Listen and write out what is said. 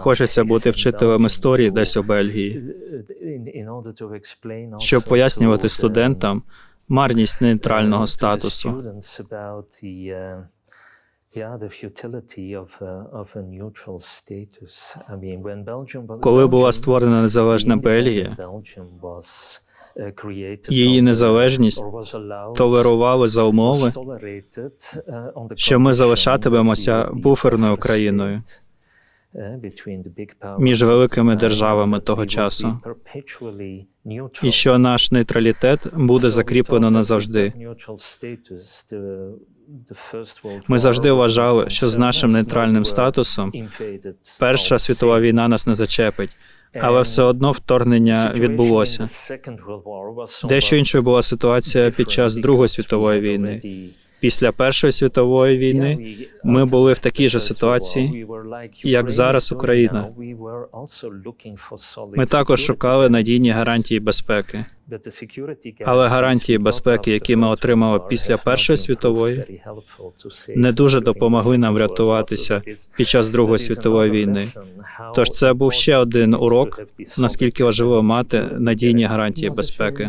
Хочеться бути вчителем історії десь у Бельгії, щоб пояснювати студентам марність нейтрального статусу. Коли була створена незалежна Бельгія, Її незалежність толерували за умови, що ми залишатимемося буферною країною між великими державами того часу, і що наш нейтралітет буде закріплено назавжди. Ми завжди вважали, що з нашим нейтральним статусом Перша світова війна нас не зачепить, але все одно вторгнення відбулося. Дещо іншою була ситуація під час Другої світової війни. Після Першої світової війни ми були в такій же ситуації, як зараз Україна. Ми також шукали надійні гарантії безпеки. Але гарантії безпеки, які ми отримали після Першої світової, Не дуже допомогли нам врятуватися під час Другої світової війни. Тож це був ще один урок, наскільки важливо мати надійні гарантії безпеки.